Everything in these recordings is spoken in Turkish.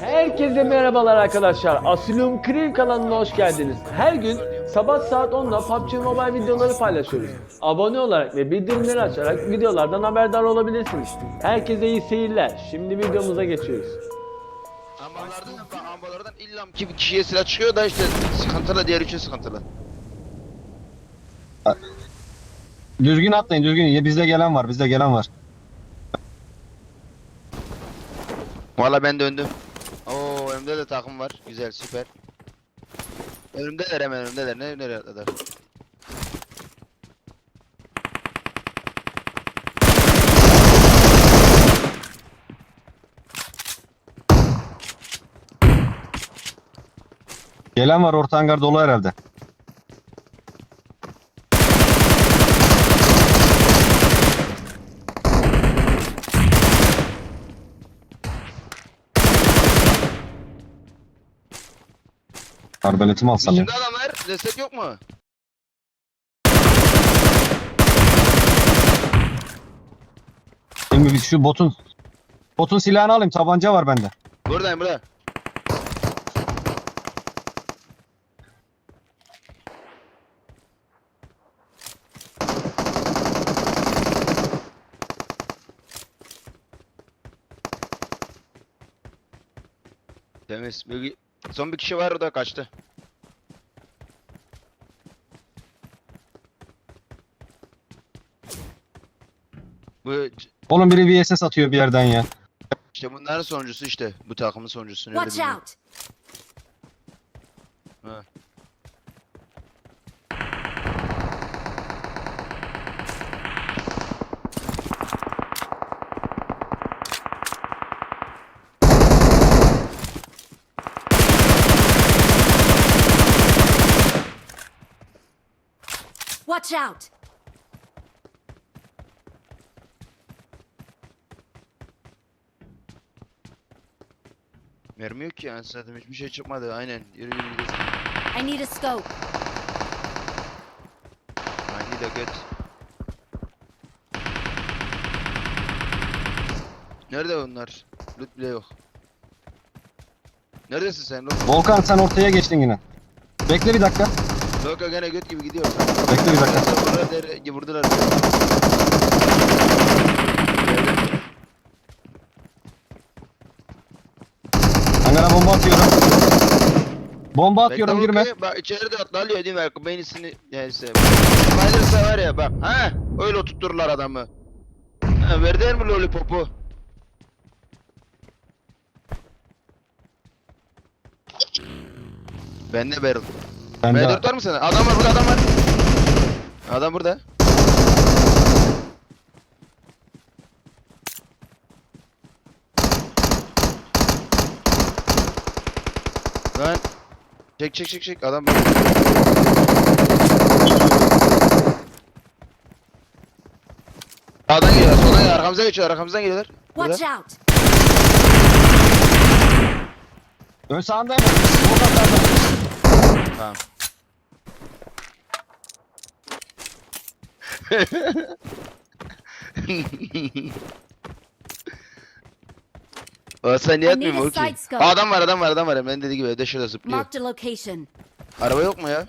Herkese merhabalar arkadaşlar. Asilum Kriv kanalına hoş geldiniz. Her gün sabah saat 10'da PUBG Mobile videoları paylaşıyoruz. Abone olarak ve bildirimleri açarak videolardan haberdar olabilirsiniz. Herkese iyi seyirler. Şimdi videomuza geçiyoruz. Ambalardan, ambalardan illa ki bir kişiye silah çıkıyor da işte sıkıntılı diğer üçü sıkıntılı. Düzgün atlayın düzgün. Ya bizde gelen var bizde gelen var. Valla ben döndüm. Oo önümde de takım var. Güzel süper. Önümdeler hemen önümdeler. Ne nereye atladılar? Gelen var orta hangar dolu herhalde. Arbeletimi alsam ya. Üstümde adamlar. Destek yok mu? Şimdi bir şu botun botun silahını alayım. Tabanca var bende. Buradayım burada. Temiz. Bir- Son bir kişi var o da kaçtı. Bu Oğlum biri bir SS atıyor bir yerden ya. işte bunların sonuncusu işte. Bu takımın sonuncusu. Watch bilmiyorum. out! Ha. Watch out! Mermi yok ki yani zaten hiçbir şey çıkmadı. Aynen. Yürü yürü gidelim. I need a scope. Aynı da göt. Nerede onlar? Loot bile yok. Neredesin sen? Loka, Volkan sen ortaya geçtin yine. Bekle bir dakika. Loka gene göt gibi gidiyor. Bekle bir dakika. Vurdular, der, vurdular. Hangara bomba atıyorum. Bomba atıyorum girme. Bak içeride atlıyor değil mi? Beynисini neyse. Spider'sa var ya bak. Ha? Öyle oturturlar adamı. Ha, verdiler mi lollipopu? Bende barrel. Ben de B4 var mı sende? Adam var burada adam var. Adam burada. Lan. Çek çek çek çek adam var. Sağdan geliyorlar, soldan geliyorlar, arkamıza geçiyorlar, arkamızdan geliyorlar. Watch Burada. out! ön sağında. Tamam. O sen niye atmıyorsun need a o ki? Aa, adam var adam var adam var. Ben dediği gibi evde şurada zıplıyor. Marked a location. Araba yok mu ya?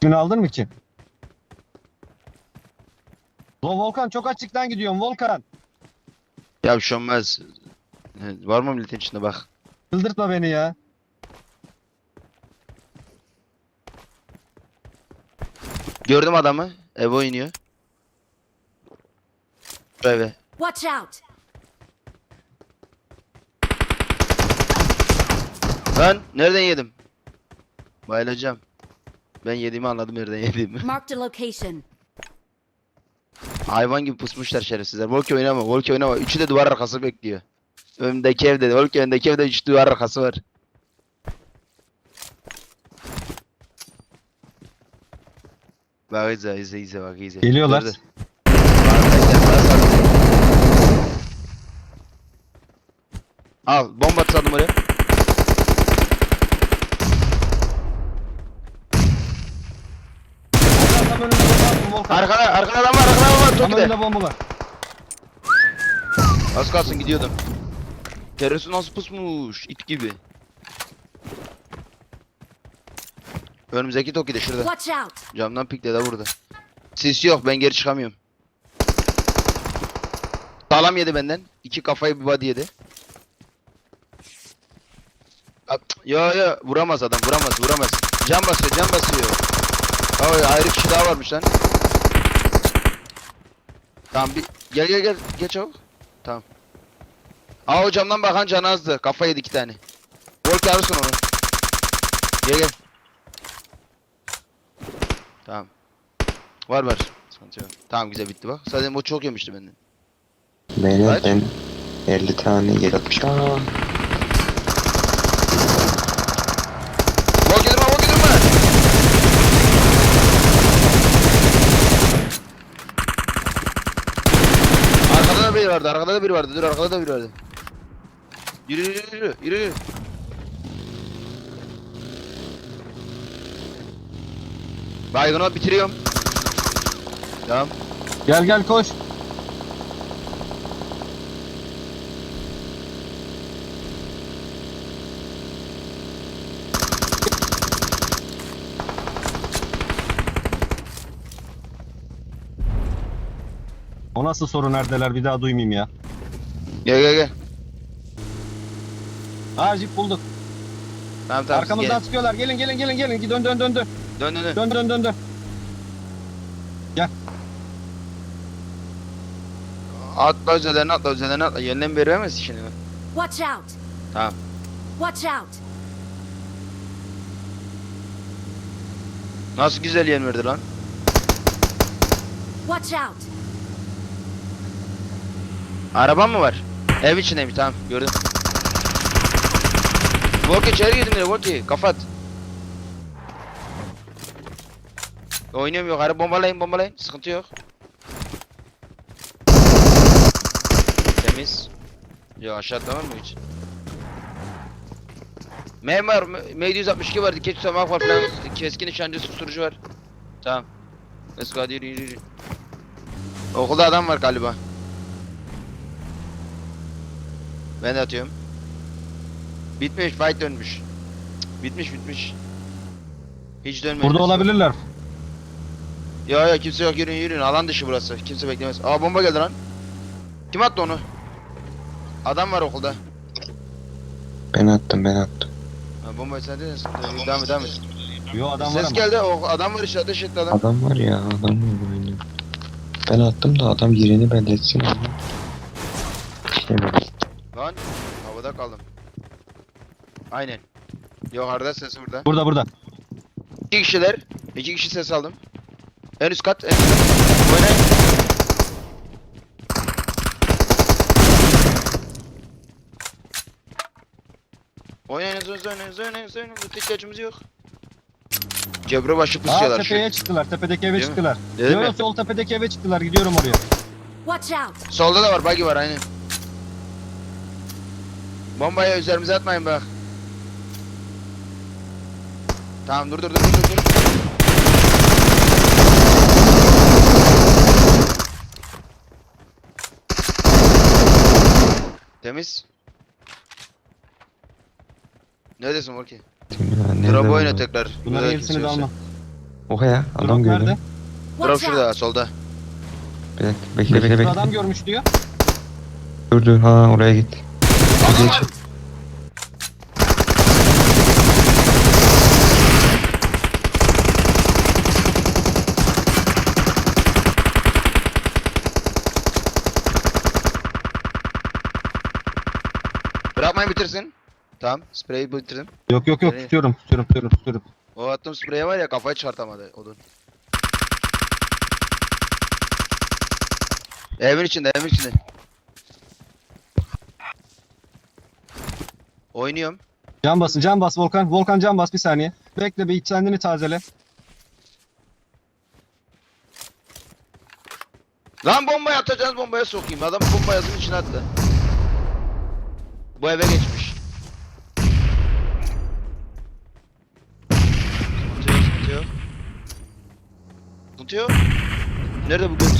Günü aldın mı ki? Lo Volkan çok açıktan gidiyorum Volkan. Ya bir şey olmaz. He, Var mı milletin içinde bak. Çıldırtma beni ya. Gördüm adamı. Eve oynuyor. Şu eve. Watch out! Lan nereden yedim? Bayılacağım. Ben yediğimi anladım nereden yediğimi. Marked a location. Hayvan gibi pusmuşlar şerefsizler. Volki oynama, Volki oynama. Üçü de duvar arkası bekliyor. Önümdeki evde, Volki önündeki evde üç duvar arkası var. Bak izle, izle, izle, bak izle. Geliyorlar. Dur, dur. Al, bomba atladım oraya. Tam önünde bomba attım. Volkan. Arkada, arkada adam var, arkada adam var. Tam Toki'de. önünde bomba var. Az kalsın gidiyordum. Terörist nasıl pusmuş? it gibi. Önümüzdeki Toki'de şurada. Watch out! Camdan pikle de vurdu. Sis yok ben geri çıkamıyorum. Sağlam yedi benden. İki kafayı bir body yedi. At- Yo yo vuramaz adam vuramaz vuramaz. Can basıyor can basıyor. Ay ayrı kişi daha varmış lan. Tamam bir gel gel gel gel çabuk. Tamam. Aa o camdan bakan can azdı. Kafa yedi iki tane. Volk alırsın onu. Gel gel. Tamam. Var var. Sıkıntı yok. Tamam güzel bitti bak. Zaten o çok yemişti benden. Beyler Kaç? ben 50 tane yer atmış. Aa, Volk yedirme Volk yedirme. Arkada da biri vardı. Arkada da biri vardı. Dur arkada da biri vardı. Yürü yürü yürü yürü yürü. Baygını bitiriyorum. Tamam. Gel gel koş. O nasıl soru neredeler bir daha duymayayım ya. Gel gel gel. Aa jip bulduk. Tamam tamam. Arkamızdan Gel. sıkıyorlar. Gelin gelin gelin gelin. Dön dön dön dön. Dön dön dön. Dön dön dön dön. Atla üzerlerine atla üzerlerine atla. Yönden veremez şimdi. Watch out! Tamam. Watch out! Nasıl güzel yen verdi lan. Watch out! Araba mı var? Ev içindeymiş tamam gördüm. Volki içeri girdim bile Volki kafat. Oynuyorum yok araba bombalayın bombalayın sıkıntı yok. Temiz. Yok aşağıda var mı hiç? M var, M762 var, dikey tutamak var falan, keskin nişancı susturucu var. Tamam. Let's go hadi yürü yürü yürü. Okulda adam var galiba. Ben de atıyorum. Bitmiş, fight dönmüş. Cık, Bitmiş, bitmiş. Hiç dönmedi. Burada olabilirler. Ya ya kimse yok yürüyün yürüyün alan dışı burası. Kimse beklemez. Aa bomba geldi lan. Kim attı onu? Adam var okulda. ben attım ben attım. Ha, bombayı sen dedin. Devam et devam et. Yo adam var Ses ama. geldi o adam var işte ateş etti adam. Adam var ya adam var oynuyor. Ben attım da adam yerini belletsin ama. İşlemedim. Kaldım. Aynen. Yukarıda sesi burada. Burada burada. İki kişiler. iki kişi ses aldım. En üst kat. En üst kat. Oynayın. Oynayın hızlı oynayın hızlı oynayın hızlı oynayın. Loot ihtiyacımız yok. Cebro başı Aa pusuyorlar tepeye şu. çıktılar. Tepedeki eve Değil çıktılar. Değil Yo mi? yo sol tepedeki eve çıktılar. Gidiyorum oraya. Watch out! Solda da var buggy var aynen. Bombayı üzerimize atmayın bak. Tamam dur dur dur dur dur. Temiz. Neredesin nerede Drop oyna tekrar. Bunların Burada hepsini kimse de yoksa. alma. Oha ya Drop adam gördüm. nerede? Drop Watch şurada solda. Bir dakika bekle bekle bekle. adam görmüş diyor. Dur dur ha oraya git. Var. Bırakmayın bitirsin. Tamam, spreyi bitirdim. Yok yok yok Nereye? tutuyorum tutuyorum tutuyorum tutuyorum. O attığım spreye var ya kafayı çıkartamadı odun. Evin içinde, evin içinde. Oynuyorum. Can basın can bas Volkan. Volkan can bas bir saniye. Bekle bir kendini tazele. Lan bombayı atacağız bombaya sokayım. Adam bomba yazın içine attı. Bu eve geçmiş. Sıkıntı yok, sıkıntı yok. Sıkıntı yok. Nerede bu göt?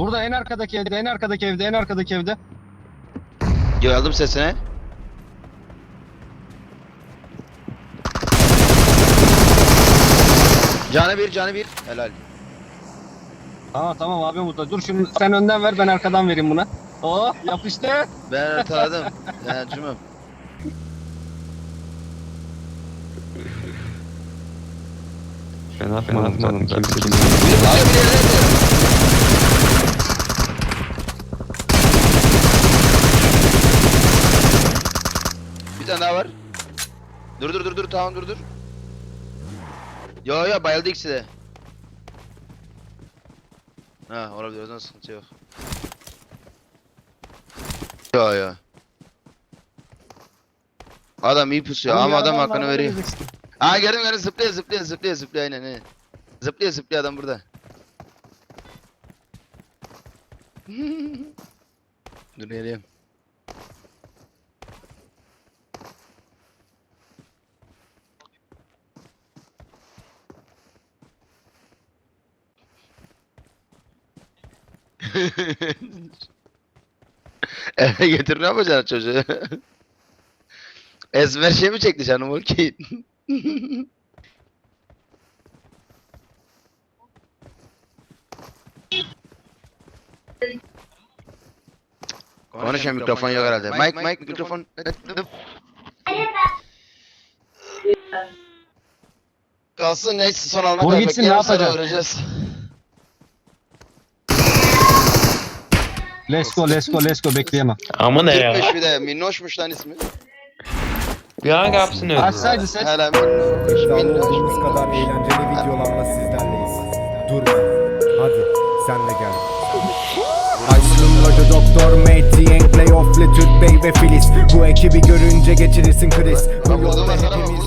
Burada en arkadaki evde, en arkadaki evde, en arkadaki evde. Geldim sesine. Canı bir, canı bir. Helal. Tamam tamam abi burada. Dur şunu sen önden ver ben arkadan vereyim buna. Oh yapıştı. Ben tanıdım. Yani cümle. Ben atmadım kimse kim. Bir, ay, bir yerlerde. Bir tane daha var. Dur dur dur dur tamam dur dur. Yo yo bayıldı ikisi de. Ha olabilir o zaman sıkıntı yok. Yo yo. Adam iyi pusuyor ama adam hakkını veriyor. Aa gördüm gördüm zıplıyor zıplıyor zıplıyor zıplıyor aynen aynen. Zıplıyor zıplıyor adam burada. Dur geliyorum. Eve getir ne yapacaksın çocuğu? Ezber şey mi çekti canım o ki? Konuşan mikrofon yok herhalde. Mike, Mike mikrofon. Kalsın neyse son alana Vur gitsin, ne bekleyelim, Let's go let's go let's go bekleyemem. Ama ne ya? Türkmüş bir de minnoşmuş lan ismi. Bir an kapsın öldü. Açsaydı ses. Hala minnoş, minnoş, kadar eğlenceli videolarla sizlerleyiz. Durma. Hadi sen de gel. Rolü Doktor Mehdi, Enkley, Ofle, Türk Bey ve Filiz Bu ekibi görünce geçirirsin kriz Bu yolda hepimiz